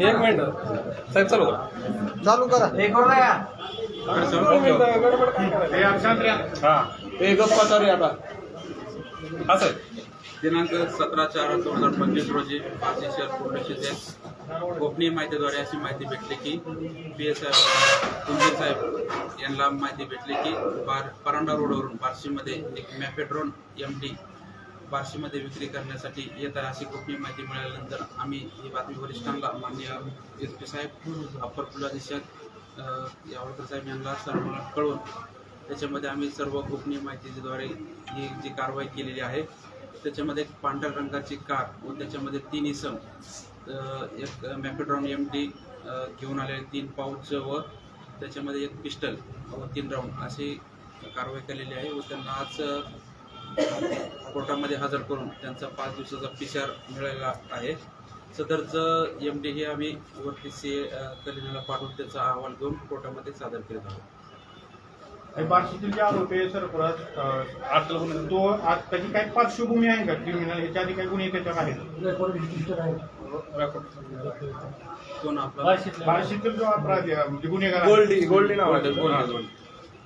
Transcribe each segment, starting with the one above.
एक मिनिट. साहेब चालू करा. चालू करा. करायची? हा ते गप्पा चालू आहे आता. असं. दिनांक सतरा चार दोन हजार पंचवीस रोजी पाचशे शहर पोलीस स्टेशन गोपनीय माहितीद्वारे अशी माहिती भेटली की पी एस साहेब कुंजीर साहेब यांना माहिती भेटली की बार परांडा रोडवरून बार्शीमध्ये एक मॅफेड्रॉन एम डी बार्शीमध्ये विक्री करण्यासाठी येतात अशी गोपनीय माहिती मिळाल्यानंतर आम्ही ही बातमी वरिष्ठांना मान्य एस पी साहेब अप्पर पोलीस यावळकर साहेब यांना सर्वांना कळवून त्याच्यामध्ये आम्ही सर्व गोपनीय माहितीद्वारे ही जी कारवाई केलेली आहे त्याच्यामध्ये एक पांढऱ्या रंगाची कार व त्याच्यामध्ये तीन इसम एक मॅपेड्रॉन एम टी घेऊन आलेले तीन पाऊच व त्याच्यामध्ये एक पिस्टल व तीन राऊंड अशी कारवाई केलेली आहे व त्यांना आज कोर्टामध्ये हजर करून त्यांचा पाच दिवसाचा पिशार मिळालेला आहे. सदरचं एम डी हे आम्ही वरती सी कलिनाला पाठवून त्याचा अहवाल घेऊन कोर्टामध्ये सादर करीत आहोत. हे बार्शीतील जे आरोपी आहे सरफराज अं, आजला गुन्हा तो आज त्याची काही पार्श्वभूमी आहे का? क्रिमिनल ह्याच्या आधी काही गुन्हे त्याच्यात आहेत? कोण आपला? बार्शीतील. जो अपराधी आहे, म्हणजे गुन्हेगार गोल्डी गोल्डी नाव आहे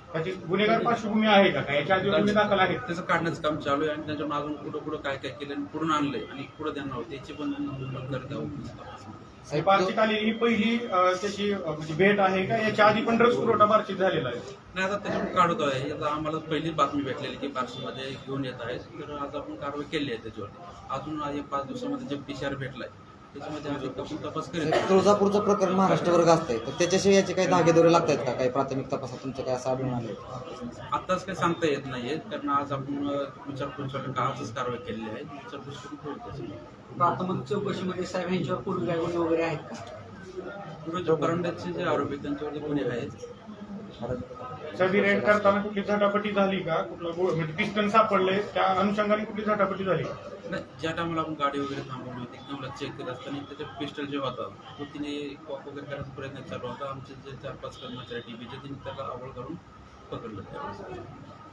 त्याचं. त्याची गुन्हेगार पार्श्वभूमी आहे का? काय याच्या आधी गुन्हे दाखल आहेत? त्याचं काढण्याचं काम चालू आहे आणि त्याच्यामुळे अजून कुठं कुठं काय काय केलं आणि कुठून आणलंय आणि कुठं त्यांना होते याची पण करत आहोत. ही बार्शीत आलेली ही पहिली अं, त्याची अं, म्हणजे भेट आहे का? याच्या आधी पण ड्रग्ज पुरवठा बार्शीत झालेला आहे. नाही आता त्याच्यातून काढत आहे. आता आम्हाला पहिलीच बातमी भेटलेली की बार्शीमध्ये घेऊन येत आहे तर आज आपण कारवाई केली आहे त्याच्यावरती अजून आज एक पाच दिवसामध्ये जे पीसीआर भेटलाय त्याच्यामध्ये आम्ही तपशील तपास करीत आहोत. तुळजापूरचं प्रकरण महाराष्ट्र वर्ग असतंय. तर त्याच्याशिवाय याचे काही धागेदोरे लागतात का? काही प्राथमिक तपासात तुमचं काय असं आढळून आलं आत्ताच काही सांगता येत नाहीये कारण आज आपण विचारपूस आजच कारवाई केलेली आहे. विचारपूस करून. प्राथमिक चौकशीमध्ये साहेब यांच्यावर पूर्वी वगैरे आहेत का? परंड्याचे जे आरोपी आहेत, त्यांच्यावरती गुन्हे आहेत. सगळी रेड करताना कुठली झटापटी झाली का? कुठला गो- म्हणजे पिस्टन सापडले त्या अनुषंगाने कुठली झटापटी झाली? का नाही ज्या टायमाला आपण गाडी वगैरे थांबवली होती एकदम चेक करत असताना त्याचे पिस्टल जे होता तो तिने कॉक वगैरे करायचा प्रयत्न चालू होता. आमचे जे चार पाच कर्मचारी जे तिने त्याला आवड करून पकडलं. त्यावेळेस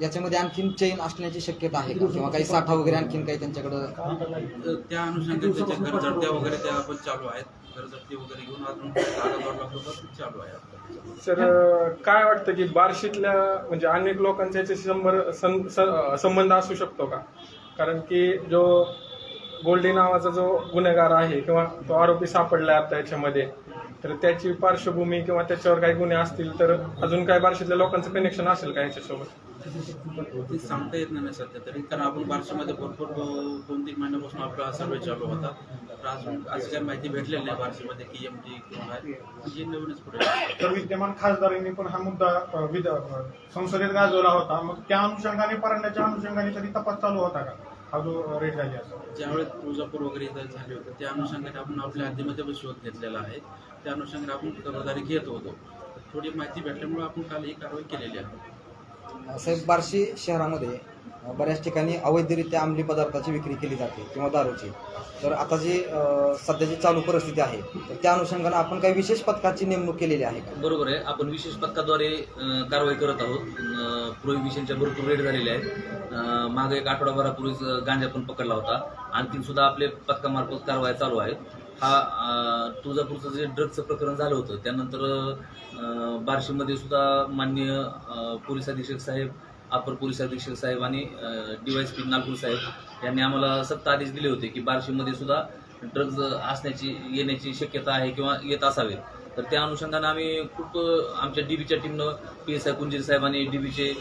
याच्यामध्ये आणखीन चैन असण्याची शक्यता आहे का? किंवा काही साठा वगैरे आणखीन काही त्यांच्याकडं? त्या अनुषंगाने त्याच्या गरजडत्या वगैरे त्या आपण चालू आहेत. वगैरे घेऊन अजून चालू आहे सर काय वाटतं की बार्शीतल्या म्हणजे अनेक लोकांचा याच्याशी संबर सं- स- संबंध असू शकतो का? कारण की जो गोल्डी नावाचा जो गुन्हेगार आहे किंवा तो आरोपी सापडला आता याच्यामध्ये तर त्याची पार्श्वभूमी किंवा त्याच्यावर काही गुन्हे असतील तर अजून काय बार्शीतल्या लोकांचं कनेक्शन असेल का याच्यासोबत? ते सांगता येत नाही सध्या तरी कारण आपण बार्शीमध्ये भरपूर दोन तीन महिन्यापासून आपला सर्वे चालू होता. तर अजून अशी काही माहिती भेटलेली नाही बार्शीमध्ये की एम डी कोण आहे जी नवीनच पुढे. तर विद्यमान खासदारांनी पण हा मुद्दा अ, विध- अ, संसदेत गाजवला होता. मग त्या अनुषंगाने परंड्याच्या अनुषंगाने कधी तपास चालू होता का? हा जो रेट झाली असं ज्यावेळेस तुळजापूर वगैरे इथं झाले होते त्या अनुषंगाने आपण आपल्या हद्दीमध्ये पण शोध घेतलेला आहे. त्या अनुषंगाने आपण खबरदारी घेत होतो. थोडी माहिती भेटल्यामुळे आपण काल ही कारवाई केलेली आहे. साहेब बार्शी शहरामध्ये बऱ्याच ठिकाणी अवैधरित्या अंमली पदार्थाची विक्री केली जाते किंवा दारूची. तर आता जी सध्याची चालू परिस्थिती आहे तर त्या अनुषंगाने आपण काही विशेष पथकाची नेमणूक केलेली आहे बरोबर आहे. आपण विशेष पथकाद्वारे कारवाई करत आहोत. प्रोहिबिशनच्या भरपूर रेड झालेले आहेत. मागे एक आठवडाभरापूर्वीच गांजा पण पकडला होता. आणखीन सुद्धा आपले पथकामार्फत कारवाई चालू आहेत हा तुळजापूरचं जे ड्रग्जचं प्रकरण झालं होतं त्यानंतर बार्शीमध्ये सुद्धा मान्य पोलीस अधीक्षक साहेब अपर पोलीस अधीक्षक साहेब आणि डीवायसपी नागपूर साहेब यांनी आम्हाला सत्ता आदेश दिले होते की बार्शीमध्ये सुद्धा ड्रग्ज असण्याची येण्याची शक्यता आहे किंवा येत असावेत. तर त्या अनुषंगानं आम्ही खूप आमच्या आमच्या डीबीच्या टीमनं पी एस आय कुंजीर साहेब आणि डीबीचे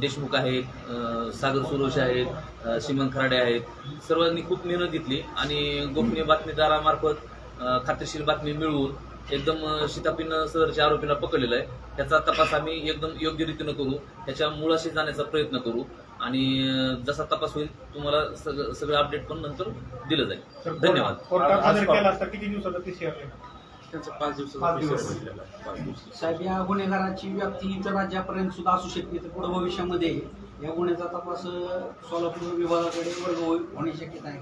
देशमुख आहेत सागर सुरोश आहेत श्रीमंत खराडे आहेत. सर्वांनी खूप मेहनत घेतली आणि गोपनीय बातमीदारामार्फत खात्रीशीर बातमी मिळवून एकदम अ, शिताफीनं सदरच्या आरोपींना पकडलेला आहे. त्याचा तपास आम्ही एकदम योग्य रीतीनं करू. त्याच्या मुळाशी जाण्याचा प्रयत्न करू. आणि जसा तपास होईल तुम्हाला सगळं सगळं अपडेट पण नंतर दिलं जाईल. धन्यवाद. किती त्यांचा पाच दिवसाचा साहेब या गुन्हेगाराची व्याप्ती इतर राज्यापर्यंत सुद्धा असू शकते. तर पुढे भविष्यामध्ये या गुन्ह्याचा तपास सोलापूर विभागाकडे वर्ग होईल होण्याची शक्यता आहे.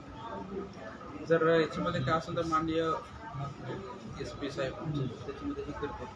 जर याच्यामध्ये काय असेल तर माननीय एस पी साहेब त्याच्यामध्ये हे करतात.